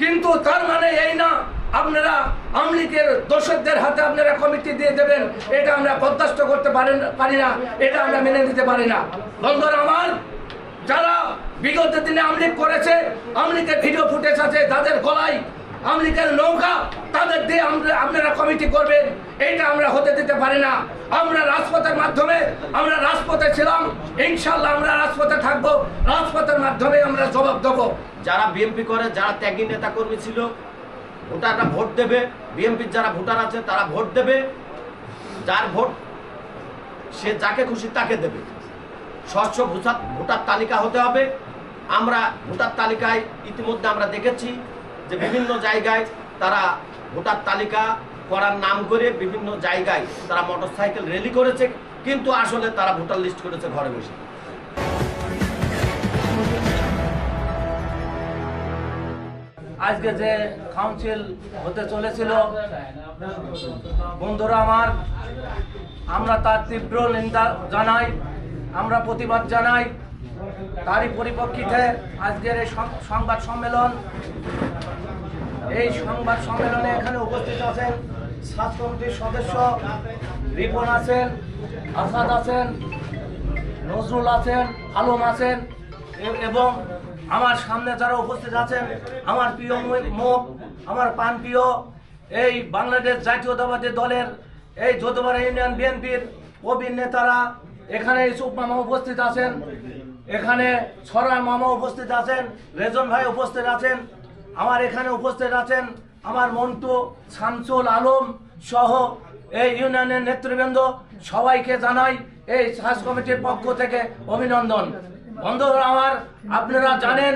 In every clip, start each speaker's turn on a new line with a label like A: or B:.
A: কিন্তু তার মানে এই না, আপনারা আমলিকের দোষকদের হাতে আপনারা কমিটি দিয়ে দেবেন, এটা আমরা বরদাস্ত করতে পারেন পারি না, এটা আমরা মেনে নিতে পারি না। বন্ধুরা আমার, যারা বিগত দিনে আমলিক করেছে, আমলিকের ভিডিও ফুটেজ আছে, তাদের গলায় আমলিকের নৌকা, তাদের দিয়ে আপনারা কমিটি করবেন। এটা আমরা হতে দিতে পারি না। আমরা রাজপথের মাধ্যমে, আমরা রাজপথে ছিলাম। ইনশাল্লাহ আমরা রাজপথে থাকব। রাজপথের মাধ্যমে আমরা জবাব দেবো।
B: যারা বিএমপি করে, যারা ত্যাগী নেতা কর্মী ছিল, ভোটাররা ভোট দেবে। বিএমপির যারা ভোটার আছে, তারা ভোট দেবে। যার ভোট সে যাকে খুশি তাকে দেবে। স্বচ্ছ ভোটার তালিকা হতে হবে। আমরা ভোটার তালিকায় ইতিমধ্যে আমরা দেখেছি যে বিভিন্ন জায়গায় তারা ভোটার তালিকা করার নাম করে বিভিন্ন জায়গায় তারা মোটরসাইকেল র্যালি করেছে, কিন্তু আসলে তারা ভোটার লিস্ট করেছে ঘরে বসে।
A: আজকে যে কাউন্সিল হতে চলেছিল, বন্ধুরা আমার, আমরা তার তীব্র নিন্দা জানাই, আমরা প্রতিবাদ জানাই। তারই পরিপ্রেক্ষিতে আজকের এই সংবাদ সম্মেলন, এই সংবাদ সম্মেলনে এখানে উপস্থিত আছেন সাত কমিটির সদস্য রিপন আছেন, আসাদ আছেন, নজরুল আছেন, আলম আছেন এবং আমার সামনে যারা উপস্থিত আছেন, আমার প্রিয় মুখ আমার পান প্রিয় এই বাংলাদেশ জাতীয়তাবাদী দলের, এই যদুবাড়া ইউনিয়ন বিএনপির প্রবীণ নেতারা এখানে ইসুফ মামা উপস্থিত আছেন এখানে ছড়ার মামা উপস্থিত আছেন, রেজন ভাই উপস্থিত আছেন, আমার এখানে উপস্থিত আছেন, আমার মন্টু, শামসুল আলম সহ এই ইউনিয়নের নেতৃবৃন্দ, সবাইকে জানাই এই সাজ কমিটির পক্ষ থেকে অভিনন্দন। বন্ধুরা আমার, আপনারা জানেন,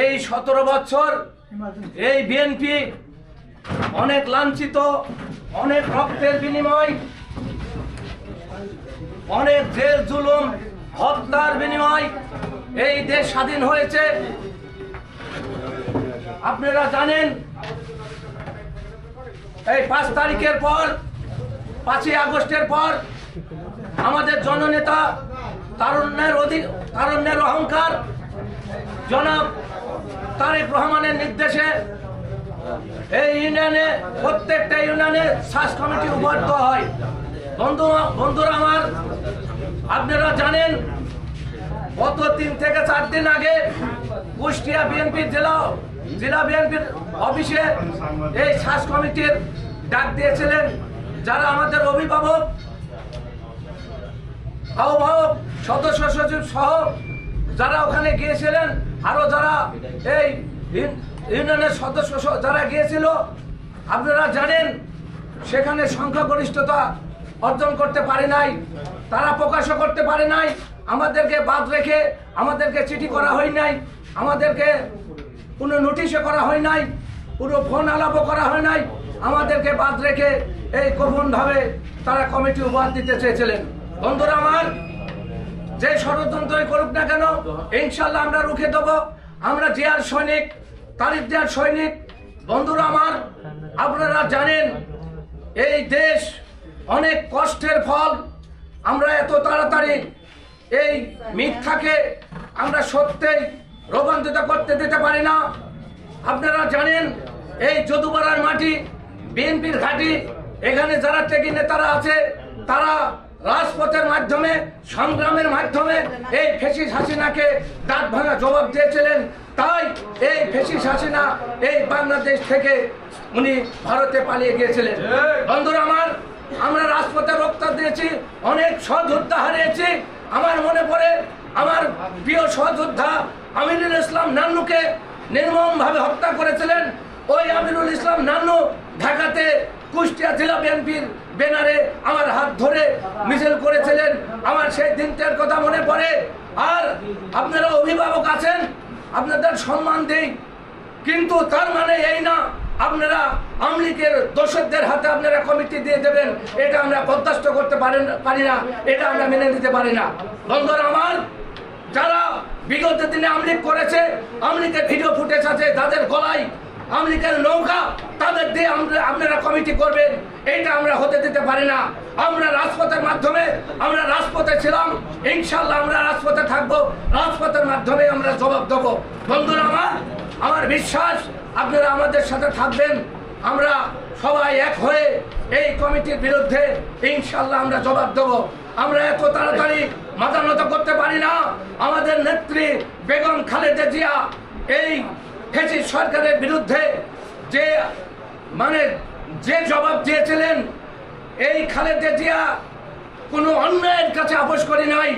A: এই সতেরো বছর এই বিএনপি অনেক লাঞ্ছিত, অনেক রক্তের বিনিময়, অনেক জেল জুলুম হত্যার বিনিময় এই দেশ স্বাধীন হয়েছে। আপনারা জানেন, এই পাঁচ তারিখের পর, পাঁচই আগস্টের পর আমাদের জননেতা তারুণ্যের অধিক তারুণ্যের অহংকার, জনাব তারেক রহমানের নির্দেশে এই ইউনিয়নে, প্রত্যেকটা ইউনিয়নে শ্বাস কমিটি উপহার হয়। বন্ধু, বন্ধুরা আমার আপনারা জানেন, গত তিন থেকে চার দিন আগে কুষ্টিয়া বিএনপির জেলা জেলা বিএনপির অফিসে এই শ্বাস কমিটির ডাক দিয়েছিলেন। যারা আমাদের অভিভাবক, আহ্বায়ক, সদস্য সচিব সহ যারা ওখানে গিয়েছিলেন, আরও যারা এই ইউন- ইউনিয়নের সদস্য যারা গিয়েছিল, আপনারা জানেন, সেখানে সংখ্যাগরিষ্ঠতা অর্জন করতে পারে নাই। তারা প্রকাশও করতে পারে নাই, আমাদেরকে বাদ রেখে আমাদেরকে চিঠি করা হয় নাই, আমাদেরকে কোনো নোটিশও করা হয় নাই পুরো ফোন আলাপও করা হয় নাই, আমাদেরকে বাদ রেখে এই গোপনভাবে তারা কমিটি উপহার দিতে চেয়েছিলেন। বন্ধুরা আমার, যে ষড়যন্ত্রই করুক না কেন ইনশাল্লাহ আমরা রুখে দেবো। আমরা জিয়ার সৈনিক, তারিফ জিয়ার সৈনিক। বন্ধুরা আমার, আপনারা জানেন, এই দেশ অনেক কষ্টের ফল আমরা এত তাড়াতাড়ি এই মিথ্যাকে আমরা সত্যেই রূপান্তরিত করতে দিতে পারি না। আপনারা জানেন, এই যদুপাড়ার মাটি, বিএনপির ঘাঁটি, এখানে যারা টেকি নেতারা আছে, তারা রাজপথের মাধ্যমে, সংগ্রামের মাধ্যমে এই ফেসিস হাসিনাকে দাঁত ভাঙা জবাব দিয়েছিলেন। তাই এই ফেসিস হাসিনা এই বাংলাদেশ থেকে উনি ভারতে পালিয়ে গিয়েছিলেন। বন্ধুরা আমার আমরা রাজপথে রক্ত দিয়েছি, অনেক সহযোদ্ধা হারিয়েছি। আমার মনে পড়ে, আমার প্রিয় সহযোদ্ধা আমিনুল ইসলাম নান্নুকে নির্মমভাবে হত্যা করেছিলেন। ওই আমিনুল ইসলাম নান্নু ঢাকাতে কুষ্টিয়া জেলা বিএনপির ব্যানারে আমার হাত ধরে মিছিল করেছিলেন। আমার সেই দিনটার কথা মনে পড়ে। আর আপনারা অভিভাবক আছেন, আপনাদের সম্মান দেই। কিন্তু তার মানে এই না আপনারা আমলিকের দোষকদের হাতে আপনারা কমিটি দিয়ে দেবেন, এটা আমরা বরদাস্ত করতে পারেন, পারি না, এটা আমরা মেনে নিতে পারি না। বন্ধুরা আমার, যারা বিগত দিনে আমলিক করেছে, আমলিকের ভিডিও ফুটেজ আছে, তাদের গলায় আমলিকের নৌকা, তাদের দিয়ে আপনারা কমিটি করবেন, এটা আমরা হতে দিতে পারি না। আমরা রাজপথের মাধ্যমে, আমরা রাজপথে ছিলাম ইনশাল্লাহ আমরা রাজপথে থাকব, রাজপথের মাধ্যমে আমরা জবাব দেবো। বন্ধুরা আমার আমার বিশ্বাস আপনারা আমাদের সাথে থাকবেন। আমরা সবাই এক হয়ে এই কমিটির বিরুদ্ধে ইনশাল্লাহ আমরা জবাব দেব। আমরা এত তাড়াতাড়ি মাথা নত করতে পারি না। আমাদের নেত্রী বেগম খালেদা জিয়া এই ফেসি সরকারের বিরুদ্ধে যে মানে যে জবাব দিয়েছিলেন, এই খালেদা জিয়া কোনো অন্যায়ের কাছে আপোষ করি নাই,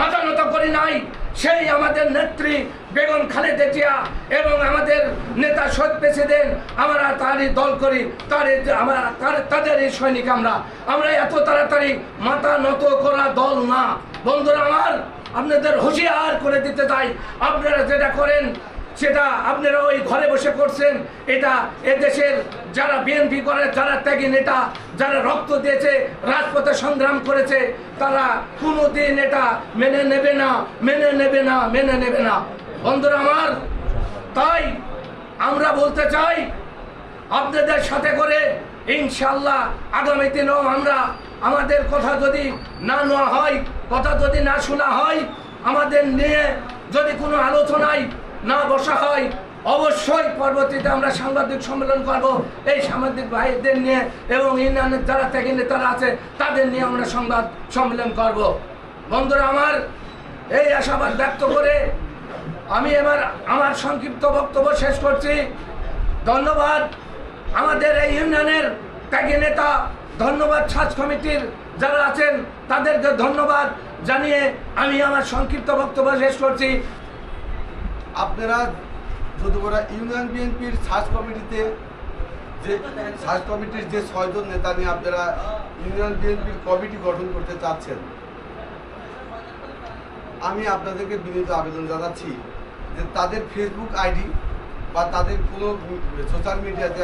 A: মাথা নত করি নাই। সেই আমাদের নেত্রী বেগম খালেদা জিয়া এবং আমাদের নেতা শহীদ প্রেসিডেন্ট আমরা তারই দল করি, তারই আমরা, তার- এই সৈনিক আমরা। আমরা এত তাড়াতাড়ি মাথা নত করা দল না। বন্ধুরা আমার, আপনাদের হুঁশিয়ার করে দিতে চাই। আপনারা যেটা করেন সেটা আপনারা ওই ঘরে বসে করছেন, এটা এদেশের যারা বিএনপি করে, যারা ত্যাগী নেতা, যারা রক্ত দিয়েছে, রাজপথে সংগ্রাম করেছে, তারা কোনোদিন এটা মেনে নেবে না, মেনে নেবে না, মেনে নেবে না। বন্ধুরা আমার, তাই আমরা বলতে চাই, আপনাদের সাথে করে ইনশাল্লাহ আগামী দিনেও আমরা আমাদের কথা যদি না নেওয়া হয়, কথা যদি না শোনা হয়, আমাদের নিয়ে যদি কোনো আলোচনায় না বসা হয়। অবশ্যই পরবর্তীতে আমরা সাংবাদিক সম্মেলন করব। এই সাংবাদিক ভাইদের নিয়ে এবং ইউনিয়নের যারা ত্যাগী নেতারা আছে, তাদের নিয়ে আমরা সংবাদ সম্মেলন করব। বন্ধুরা আমার, এই আশাবাদ ব্যক্ত করে আমি এবার আমার সংক্ষিপ্ত বক্তব্য শেষ করছি। ধন্যবাদ। আমাদের এই ইউনিয়নের ত্যাগী নেতা, ধন্যবাদ সাজ কমিটির যারা আছেন, তাদেরকে ধন্যবাদ জানিয়ে আমি আমার সংক্ষিপ্ত বক্তব্য শেষ করছি।
C: আপনারা যদুবরা ইউনিয়ন বিএনপির সার্চ কমিটিতে যে সার্চ কমিটির যে ছয়জন নেতা নিয়ে আপনারা ইউনিয়ন বিএনপির কমিটি গঠন করতে চাচ্ছেন, আমি আপনাদেরকে বিনীত আবেদন জানাচ্ছি যে তাদের ফেসবুক আইডি বা তাদের কোনো সোশ্যাল মিডিয়াতে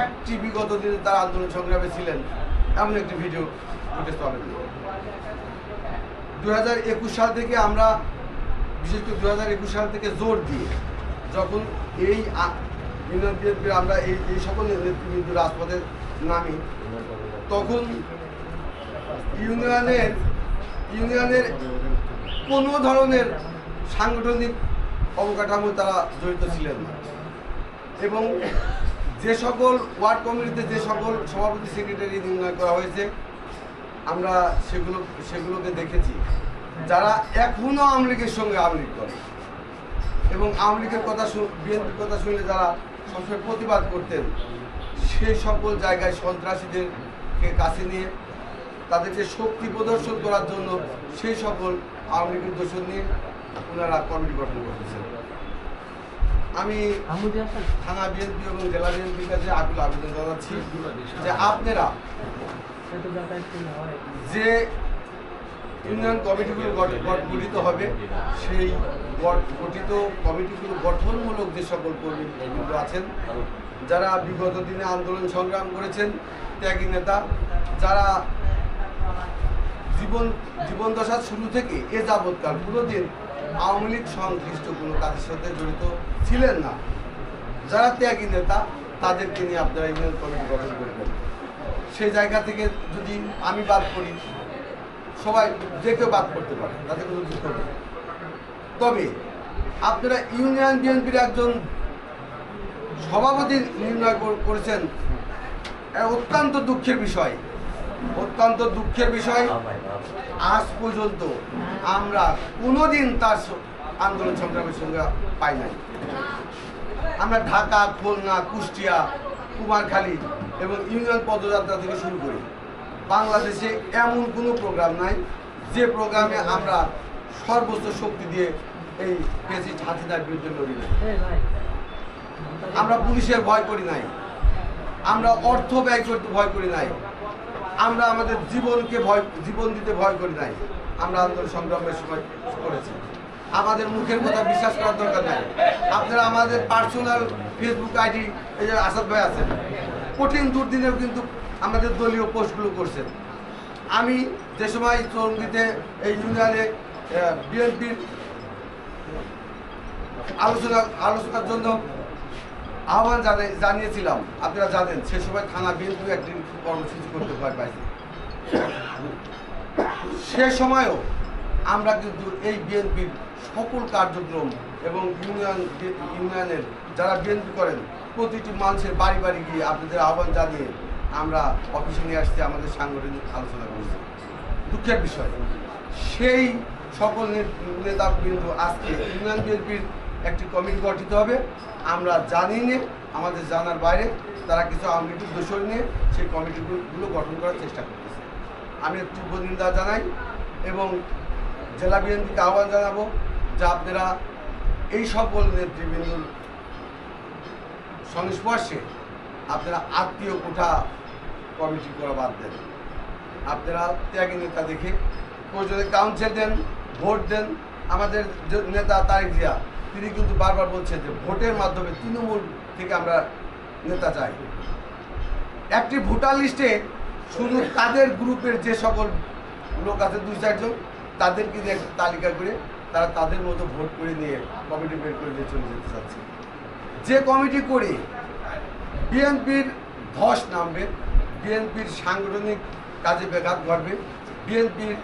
C: একটি বিগত দিনে তারা আন্দোলন সংগ্রামে ছিলেন, এমন একটি ভিডিও দু হাজার একুশ সাল থেকে আমরা বিশেষ করে দু হাজার একুশ সাল থেকে জোর দিয়ে যখন এই ইউনিয়ন বিএনপির আমরা এই এই সকল নেতৃবৃন্দ রাজপথে নামি, তখন ইউনিয়নের ইউনিয়নের কোনো ধরনের সাংগঠনিক অবকাঠামো তারা জড়িত ছিলেন না। এবং যে সকল ওয়ার্ড কমিটিতে যে সকল সভাপতি, সেক্রেটারি নির্ণয় করা হয়েছে, আমরা সেগুলো সেগুলোকে দেখেছি। যারা এখনও আওয়ামী লীগের সঙ্গে আওয়ামী লীগ করে। এবং আওয়ামী লীগের কথা বিএনপির কথা শুনলে যারা সবসময় প্রতিবাদ করতেন সেই সকল জায়গায় সন্ত্রাসীদেরকে কাছে নিয়ে তাদেরকে শক্তি প্রদর্শন করার জন্য সেই সকল আওয়ামী লীগের দোষণ নিয়ে ওনারা কমিটি গঠন করতেছেন আমি থানা বিএনপি এবং জেলা বিএনপির কাছে আকুল আবেদন জানাচ্ছি যে আপনারা যে ইউনিয়ন কমিটিগুলো গঠ- গঠ- গঠিত হবে। সেই গঠ- গঠিত কমিটিগুলো গঠনমূলক যে সকল কর্মীগুলো আছেন, যারা বিগত দিনে আন্দোলন সংগ্রাম করেছেন ত্যাগী নেতা, যারা জীবন জীবন দশার শুরু থেকে এ যাবৎকাল কোনোদিন আওয়ামী লীগ সংশ্লিষ্ট কোনো কাজের সাথে জড়িত ছিলেন না, যারা ত্যাগী নেতা, তাদেরকে নিয়ে আপনারা ইউনিয়ন কমিটি গঠন করবেন সেই জায়গা থেকে যদি আমি বাদ করি সবাই যে কেউ বাদ করতে পারে তাতে কোনো দুঃখ নেই। তবে আপনারা ইউনিয়ন বিএনপির একজন সভাপতি নির্ণয় করেছেন অত্যন্ত দুঃখের বিষয়। অত্যন্ত দুঃখের বিষয়। আজ পর্যন্ত আমরা কোনোদিন তার আন্দোলন সংগ্রামের সঙ্গে পাই নাই। আমরা ঢাকা, খুলনা, কুষ্টিয়া, কুমারখালী এবং ইউনিয়ন পদযাত্রা থেকে শুরু করি। বাংলাদেশে এমন কোনো প্রোগ্রাম নাই যে প্রোগ্রামে আমরা সর্বোচ্চ শক্তি দিয়ে এই প্রেসিডেন্ট হাসিনার বিরুদ্ধে লড়ি আমরা পুলিশের ভয় করি নাই। আমরা অর্থ ব্যয় করতে ভয় করি নাই। আমরা আমাদের জীবনকে ভয়, জীবন দিতে ভয় করি নাই। আমরা আন্দোলন সংগ্রামের সময় করেছি। আমাদের মুখের কথা বিশ্বাস করার দরকার নাই। আপনারা আমাদের পার্সোনাল ফেসবুক আইডি এই যে আসাদ ভাই আছেন, কঠিন দুর্দিনেও কিন্তু আমাদের দলীয় পোস্টগুলো করছেন। আমি যে সময় চরঙ্গিতে এই ইউনিয়নে বিএনপির আলোচনা, আলোচনার জন্য আহ্বান জানিয়েছিলাম। আপনারা জানেন, সে সময় থানা বিএনপি একটি কর্মসূচি করতে ভয় পাইছে সে সময়ও আমরা কিন্তু এই বিএনপির সকল কার্যক্রম এবং ইউনিয়ন, ইউনিয়নের যারা বিএনপি করেন, প্রতিটি মানুষের বাড়ি বাড়ি গিয়ে আপনাদের আহ্বান জানিয়ে আমরা অফিসে নিয়ে আসতে আমাদের সাংগঠনিক আলোচনা করছি। দুঃখের বিষয়, সেই সকল নেতাবৃন্দ আজকে ইউনিয়ন বিএনপির একটি কমিটি গঠিত হবে। আমরা জানি নে, আমাদের জানার বাইরে তারা কিছু আওয়ামী লীগের দোষর নিয়ে সেই কমিটিগুলো গঠন করার চেষ্টা করতেছে। আমি তীব্র নিন্দা জানাই এবং জেলা বিএনপিকে আহ্বান জানাব যে আপনারা এই সকল নেতৃবৃন্দর সংস্পর্শে আপনারা আত্মীয় কোঠা কমিটি করা বাদ দেন। আপনারা ত্যাগী নেতা দেখে প্রয়োজনে কাউন্সিল দেন, ভোট দেন। আমাদের নেতা তারেক জিয়া, তিনি কিন্তু বারবার বলছেন যে ভোটের মাধ্যমে তৃণমূল থেকে আমরা নেতা চাই। একটি ভোটার লিস্টে শুধু তাদের গ্রুপের যে সকল লোক আছে দুই চারজন, তাদেরকে দিয়ে তালিকা করে তারা তাদের মতো ভোট করে নিয়ে কমিটি বের করে নিয়ে চলে যেতে চাচ্ছে। যে কমিটি করে বিএনপির ধস নামবে বিএনপির সাংগঠনিক কাজে ব্যাঘাত ঘটবে, বিএনপির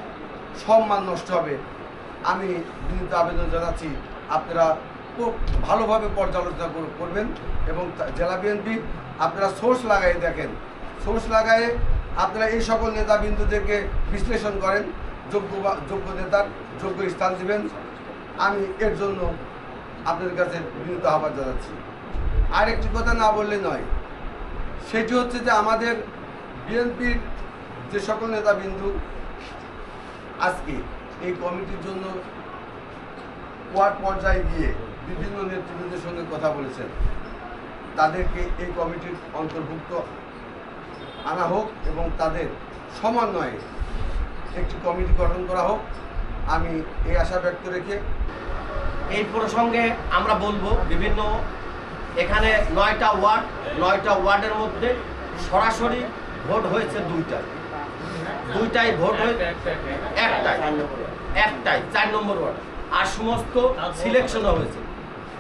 C: সম্মান নষ্ট হবে। আমি বিনীত আবেদন জানাচ্ছি, আপনারা খুব ভালোভাবে পর্যালোচনা করবেন এবং জেলা বিএনপি, আপনারা সোর্স লাগাই দেখেন। সোর্স লাগায়ে আপনারা এই সকল নেতাবিন্দুদেরকে বিশ্লেষণ করেন, যোগ্য যোগ্য নেতার যোগ্য স্থান দিবেন। আমি এর জন্য আপনাদের কাছে বিনীত আহ্বান জানাচ্ছি। আর একটি কথা না বললে নয়, সেটি হচ্ছে যে আমাদের বিএনপির যে সকল নেতাবিন্দু আজকে এই কমিটির জন্য ওয়ার্ড পর্যায়ে গিয়ে বিভিন্ন নেতৃবৃন্দের সঙ্গে কথা বলেছেন। তাদেরকে এই কমিটির অন্তর্ভুক্ত আনা হোক এবং তাদের সমন্বয়ে একটি কমিটি গঠন করা হোক। আমি এই আশা ব্যক্ত রেখে
B: এই প্রসঙ্গে আমরা বলব বিভিন্ন এখানে নয়টা ওয়ার্ড, নয়টা ওয়ার্ডের মধ্যে সরাসরি ভোট হয়েছে দুইটা। দুইটাই ভোট হয়েছে একটাই। একটাই চার নম্বর ওয়ার্ড। আর সমস্ত সিলেকশনও হয়েছে।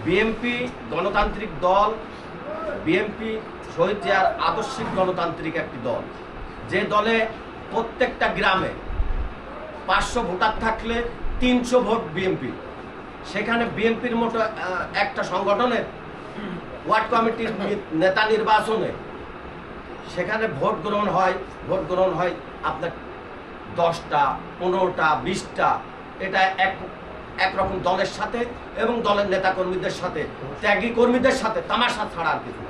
B: বিএমপি গণতান্ত্রিক দল বিএমপি শহীদ জিয়ার আদর্শিক গণতান্ত্রিক একটি দল। যে দলে প্রত্যেকটা গ্রামে পাঁচশো ভোটার থাকলে তিনশো ভোট বিএমপি সেখানে বিএনপির মতো একটা সংগঠনের ওয়ার্ড কমিটির নেতা নির্বাচনে সেখানে ভোট গ্রহণ হয়, ভোট গ্রহণ হয় আপনার দশটা, পনেরোটা, বিশটা। এটা এক একরকম দলের সাথে এবং দলের নেতা কর্মীদের সাথে, ত্যাগী কর্মীদের সাথে, তামাশা ছাড়া আর কিছু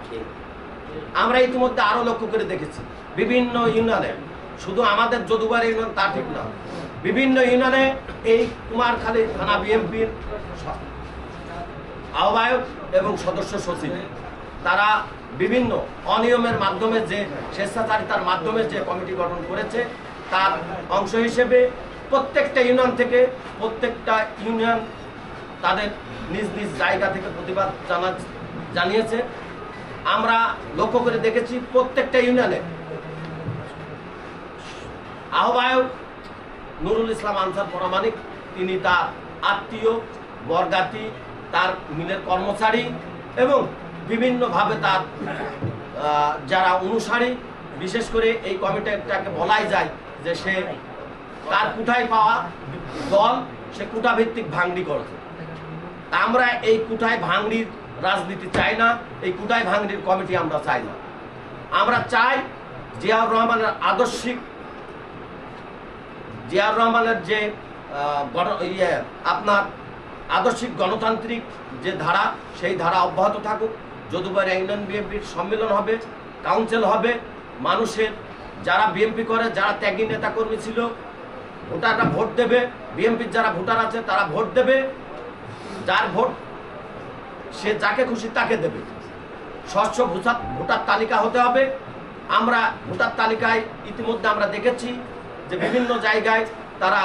B: আমরা ইতিমধ্যে আরও লক্ষ্য করে দেখেছি, বিভিন্ন ইউনিয়নে, শুধু আমাদের যদুবার ইউনিয়ন তা ঠিক না, বিভিন্ন ইউনিয়নে এই কুমারখালী থানা বিএনপির আহ্বায়ক এবং সদস্য সচিব, তারা বিভিন্ন অনিয়মের মাধ্যমে যে স্বেচ্ছাচারিতার মাধ্যমে যে কমিটি গঠন করেছে, তার অংশ হিসেবে প্রত্যেকটা ইউনিয়ন থেকে প্রত্যেকটা ইউনিয়ন তাদের নিজ নিজ জায়গা থেকে প্রতিবাদ জানা জানিয়েছে। আমরা লক্ষ্য করে দেখেছি প্রত্যেকটা ইউনিয়নে আহ্বায়ক নুরুল ইসলাম আনসার পরামানিক তিনি তার আত্মীয়, বরগাতি, তার মিলের কর্মচারী এবং বিভিন্নভাবে তার যারা অনুসারী, বিশেষ করে এই কমিটিটাকে বলাই যায় যে সে তার কুঠায় পাওয়া দল, সে কুটা ভিত্তিক ভাঙড়ি করেছে। আমরা এই কুঠায় ভাঙড়ির রাজনীতি চাই না, এই কুঠায় ভাঙড়ির কমিটি আমরা চাই না। আমরা চাই জিয়াউর রহমানের আদর্শিক, জিয়াউর রহমানের যে ইয়ে আপনার আদর্শিক গণতান্ত্রিক যে ধারা, সেই ধারা অব্যাহত থাকুক। যদুবার ইউনিয়ন বিএনপির সম্মেলন হবে কাউন্সিল হবে, মানুষের যারা বিএনপি করে, যারা ত্যাগী নেতা কর্মী ছিল, ভোটাররা ভোট দেবে বিএনপির যারা ভোটার আছে তারা ভোট দেবে, যার ভোট সে যাকে খুশি তাকে দেবে। স্বচ্ছ ভোটার ভোটার তালিকা হতে হবে। আমরা ভোটার তালিকায় ইতিমধ্যে আমরা দেখেছি যে বিভিন্ন জায়গায় তারা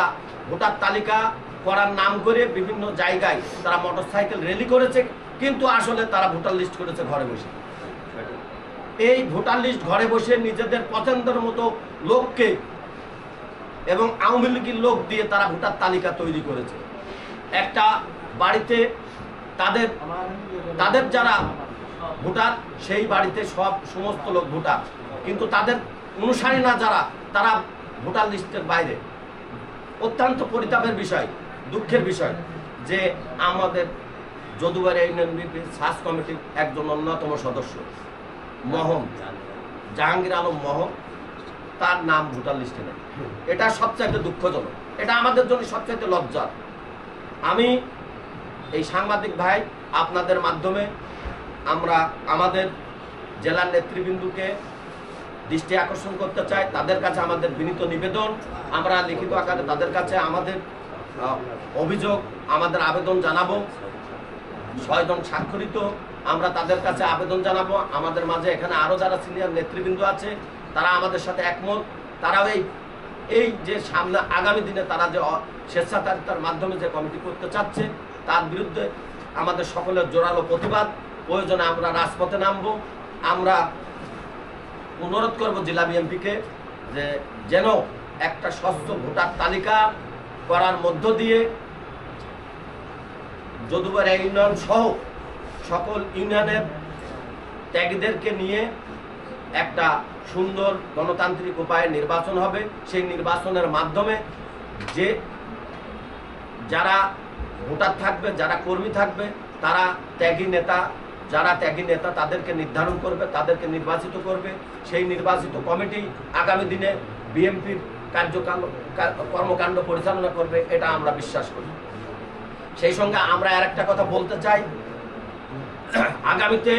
B: ভোটার তালিকা করার নাম করে বিভিন্ন জায়গায় তারা মোটরসাইকেল র্যালি করেছে। কিন্তু আসলে তারা ভোটার লিস্ট করেছে ঘরে বসে। এই ভোটার লিস্ট ঘরে বসে নিজেদের পছন্দের মতো লোককে এবং আওয়ামী লীগের লোক দিয়ে তারা ভোটার তালিকা তৈরি করেছে। একটা বাড়িতে তাদের তাদের যারা ভোটার, সেই বাড়িতে সব সমস্ত লোক ভোটার। কিন্তু তাদের অনুসারী না যারা, তারা ভোটার লিস্টের বাইরে। অত্যন্ত পরিতাপের বিষয়, দুঃখের বিষয় যে আমাদের যদুবাড়ি ইউনিয়ন বিপি সার্চ কমিটির একজন অন্যতম সদস্য, মহম। জাহাঙ্গীর আলম মহম, তার নাম ভোটার লিস্টে নেই। এটা সবচাইতে দুঃখজনক। এটা আমাদের জন্য সবচাইতে লজ্জার। আমি এই সাংবাদিক ভাই আপনাদের মাধ্যমে আমরা আমাদের জেলার নেতৃবৃন্দুকে দৃষ্টি আকর্ষণ করতে চাই। তাদের কাছে আমাদের বিনীত নিবেদন। আমরা লিখিত আকারে তাদের কাছে আমাদের অভিযোগ, আমাদের আবেদন জানাব। ছয়জন স্বাক্ষরিত। আমরা তাদের কাছে আবেদন জানাব। আমাদের মাঝে এখানে আরও যারা সিনিয়র নেতৃবৃন্দ আছে, তারা আমাদের সাথে একমত। তারাও এই এই যে সামনে আগামী দিনে তারা যে স্বেচ্ছাচারিতার মাধ্যমে যে কমিটি করতে চাচ্ছে, তার বিরুদ্ধে আমাদের সকলের জোরালো প্রতিবাদ। প্রয়োজনে আমরা রাজপথে নামবো। আমরা অনুরোধ করব জেলা বিএনপিকে যে যেন একটা স্বচ্ছ ভোটার তালিকা করার মধ্য দিয়ে যদুবার ইউনিয়ন সহ সকল ইউনিয়নের ত্যাগীদেরকে নিয়ে একটা সুন্দর গণতান্ত্রিক উপায়ে নির্বাচন হবে। সেই নির্বাচনের মাধ্যমে যে যারা ভোটার থাকবে, যারা কর্মী থাকবে, তারা ত্যাগী নেতা, যারা ত্যাগী নেতা তাদেরকে নির্ধারণ করবে, তাদেরকে নির্বাচিত করবে। সেই নির্বাচিত কমিটি আগামী দিনে বিএনপির কার্যকাল কর্মকাণ্ড পরিচালনা করবে, এটা আমরা বিশ্বাস করি। সেই সঙ্গে আমরা আর একটা কথা বলতে চাই। আগামীতে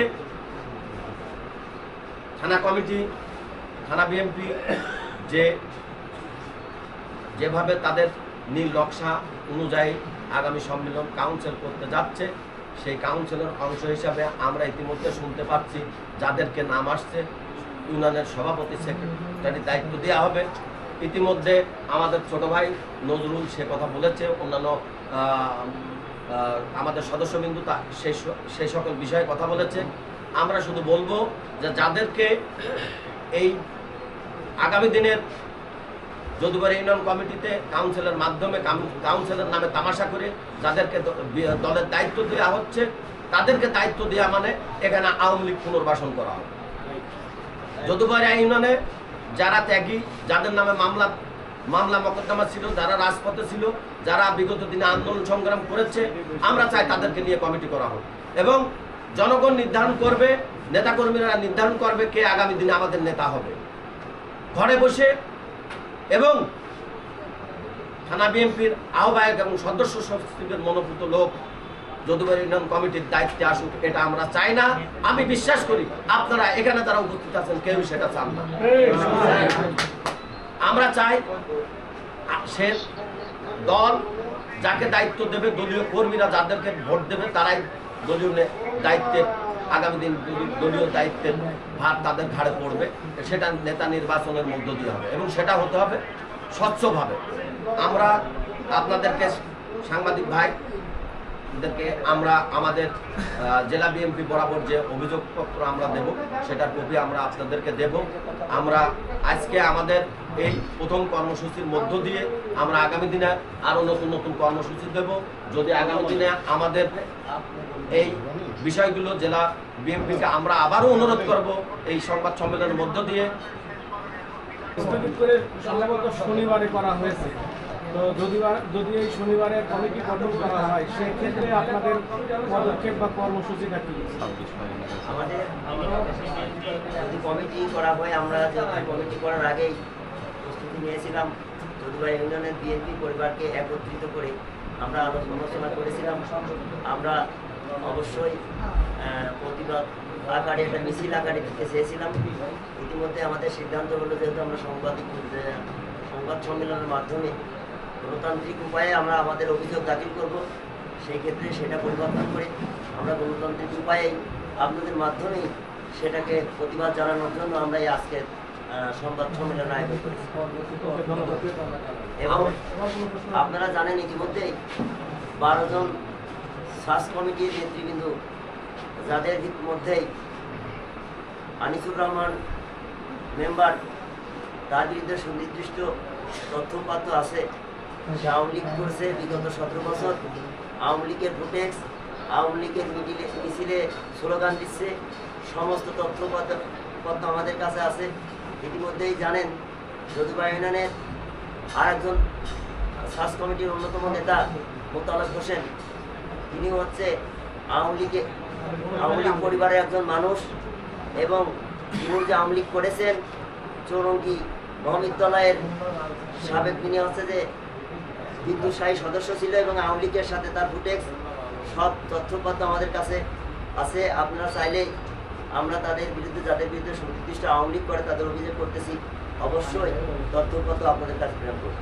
B: থানা কমিটি, থানা বিএনপি যে যেভাবে তাদের নীল নকশা অনুযায়ী আগামী সম্মেলন কাউন্সিল করতে যাচ্ছে, সেই কাউন্সিলের অংশ হিসাবে আমরা ইতিমধ্যে শুনতে পাচ্ছি, যাদেরকে নাম আসছে, ইউনিয়নের সভাপতি সেক্রেটারি দায়িত্ব দেওয়া হবে। ইতিমধ্যে আমাদের ছোট ভাই নজরুল সে কথা বলেছে, অন্যান্য আমাদের সদস্যবিন্দু তা সেই সেই সকল বিষয়ে কথা বলেছে। আমরা শুধু বলব যে যাদেরকে এই আগামী দিনের যদুবার ইউনিয়ন কমিটিতে কাউন্সিলের মাধ্যমে কাউন্সিলের নামে তামাশা করে যাদেরকে দলের দায়িত্ব দেওয়া হচ্ছে, তাদেরকে দায়িত্ব দেওয়া মানে এখানে আওয়ামী লীগ পুনর্বাসন করা হবে। যদুবাড়ি ইউনিয়নে যারা ত্যাগী, যাদের নামে মামলা মামলা মকদ্দমা ছিল, যারা রাজপথে ছিল, যারা বিগত দিনে আন্দোলন সংগ্রাম করেছে, আমরা চাই তাদেরকে নিয়ে কমিটি করা হোক। এবং জনগণ নির্ধারণ করবে, নেতাকর্মীরা নির্ধারণ করবে কে আগামী দিনে আমাদের নেতা হবে। ঘরে বসে এবং থানা বিএনপির আহ্বায়ক এবং সদস্য সচিবের মনোভূত লোক যদুবার ইউনিয়ন কমিটির দায়িত্বে আসুক, এটা আমরা চাই না। আমি বিশ্বাস করি, আপনারা এখানে যারা উপস্থিত আছেন কেউ সেটা চান না। আমরা চাই সে দল যাকে দায়িত্ব দেবে, দলীয় কর্মীরা যাদেরকে ভোট দেবে, তারাই দলীয় দায়িত্বে, আগামী দিন দলীয়- দলীয় দায়িত্বের ভার তাদের ঘাড়ে পড়বে। সেটা নেতা নির্বাচনের মধ্য দিয়ে হবে এবং সেটা হতে হবে স্বচ্ছভাবে। আমরা আপনাদেরকে সাংবাদিক ভাই এদেরকে আমরা আমাদের জেলা বিএনপি বরাবর যে অভিযোগপত্র আমরা দেব, সেটার কপি আমরা আপনাদেরকে দেব। আমরা আজকে আমাদের এই প্রথম কর্মসূচির মধ্য দিয়ে আমরা আগামী দিনে আরও নতুন নতুন কর্মসূচি দেব। যদি আগামী দিনে আমাদের এই বিষয়গুলো জেলা বিএনপিকে আমরা আবারও অনুরোধ করব এই সংবাদ সম্মেলনের মধ্য দিয়ে।
D: স্থগিত করে সম্ভবত শনিবারে করা হয়েছে। তো যদি এই শনিবারে কমিটি গঠন করা হয়, সেক্ষেত্রে আপনাদের পদক্ষেপ বা কর্মসূচিটা কি?
E: আমাদের যদি কমিটি করা হয়, আমরা কমিটি করার আগেই প্রস্তুতি নিয়েছিলাম যদুবা ইউনিয়নের বিএনপি পরিবারকে একত্রিত করে আমরা আলোচনা করেছিলাম। আমরা অবশ্যই প্রতিবাদ আকারে একটা মিছিল আকারে দিতে চেয়েছিলাম। ইতিমধ্যে আমাদের সিদ্ধান্ত হলো যেহেতু আমরা সাংবাদিক যে সংবাদ সম্মেলনের মাধ্যমে গণতান্ত্রিক উপায়ে আমরা আমাদের অভিযোগ দাখিল করব। সেই ক্ষেত্রে সেটা পরিবর্তন করে আমরা গণতান্ত্রিক উপায়ে আপনাদের মাধ্যমেই সেটাকে প্রতিবাদ জানানোর জন্য আমরা এই আজকের আহ, সংবাদ সম্মেলন আয়োজন
D: ধন্যবাদ
E: এবং আপনারা জানেন ইতিমধ্যেই বারো জন সার্চ কমিটির নেতৃবৃন্দ যাদের মধ্যেই আনিসুর রহমান মেম্বার তার বিরুদ্ধে সুনির্দিষ্ট তথ্যপাত্র আছে। আওয়ামী লীগ করছে বিগত সতেরো বছর, আওয়ামী লীগের ভোটেক্স আওয়ামী লীগের মিডিলে মিছিলে স্লোগান দিচ্ছে, সমস্ত পত্র আমাদের কাছে আছে। ইতিমধ্যেই জানেন, যদুবা ইউনিয়নের আর একজন সার্চ কমিটির অন্যতম নেতা মোতালেব হোসেন। তিনি হচ্ছে আওয়ামী লীগে, আওয়ামী লীগ পরিবারের একজন মানুষ এবং তিনি যে আওয়ামী লীগ করেছেন, চৌরঙ্গি মহাবিদ্যালয়ের সাবেক তিনি হচ্ছে যে বিদ্যুৎসাহী সদস্য ছিল এবং আওয়ামী লীগের সাথে তার ফুটেক্স সব তথ্যপত্র আমাদের কাছে আছে। আপনারা চাইলে আমরা তাদের বিরুদ্ধে যাদের বিরুদ্ধে সুনির্দিষ্ট আওয়ামী লীগ করে তাদের অভিযোগ করতেছি। অবশ্যই তথ্যপত্র আপনাদের কাছে প্রেরণ করব।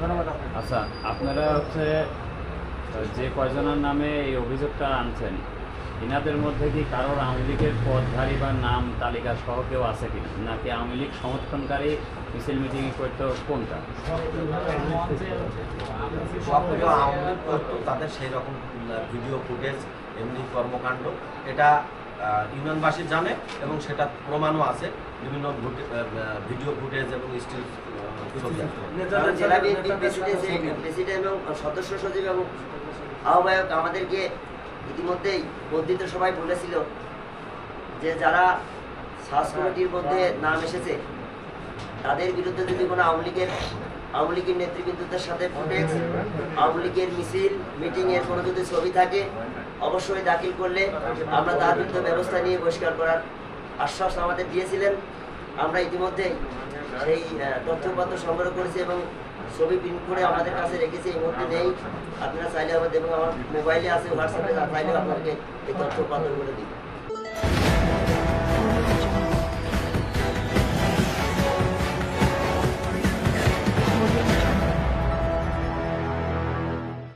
D: ধন্যবাদ
F: আচ্ছা আপনারা হচ্ছে যে কয়জনের নামে এই অভিযোগটা আনছেন এনাদের মধ্যে কি কারোর আওয়ামী লীগের পদধারী বা নাম তালিকা সহ কেউ আছে কিনা? নাকি আওয়ামী লীগ সমর্থনকারী মিছিল মিটিং করতো কোনটা?
B: সবগুলো আওয়ামী লীগ করতো তাদের সেই রকম ভিডিও ফুটেজ এমনি কর্মকাণ্ড। এটা ইউনিয়নবাসী জানে এবং সেটা প্রমাণও আছে বিভিন্ন ভিডিও ফুটেজ এবং স্টিল
E: প্রেসিডেন্ট এবং সদস্য সচিব এবং আহ্বায়ক আমাদেরকে ইতিমধ্যেই বর্ধিত সবাই বলেছিল যে যারা সার্চ কমিটির মধ্যে নাম এসেছে, তাদের বিরুদ্ধে যদি কোনো আওয়ামী লীগের আওয়ামী লীগের নেতৃবৃন্দদের সাথে ফুটেজ আওয়ামী লীগের মিছিল মিটিং এর কোনো যদি ছবি থাকে, অবশ্যই দাখিল করলে আমরা তার বিরুদ্ধে ব্যবস্থা নিয়ে বহিষ্কার করার আশ্বাস আমাদের দিয়েছিলেন। আমরা ইতিমধ্যেই সেই তথ্যপত্র সংগ্রহ করেছি এবং ছবি প্রিন্ট করে আমাদের কাছে রেখেছি, এই মুহূর্তে নেই। আপনারা চাইলে আমার দেখুন, আমার মোবাইলে আছে হোয়াটসঅ্যাপে চাইলে আপনাকে এই তথ্য উপাদন করে দিই।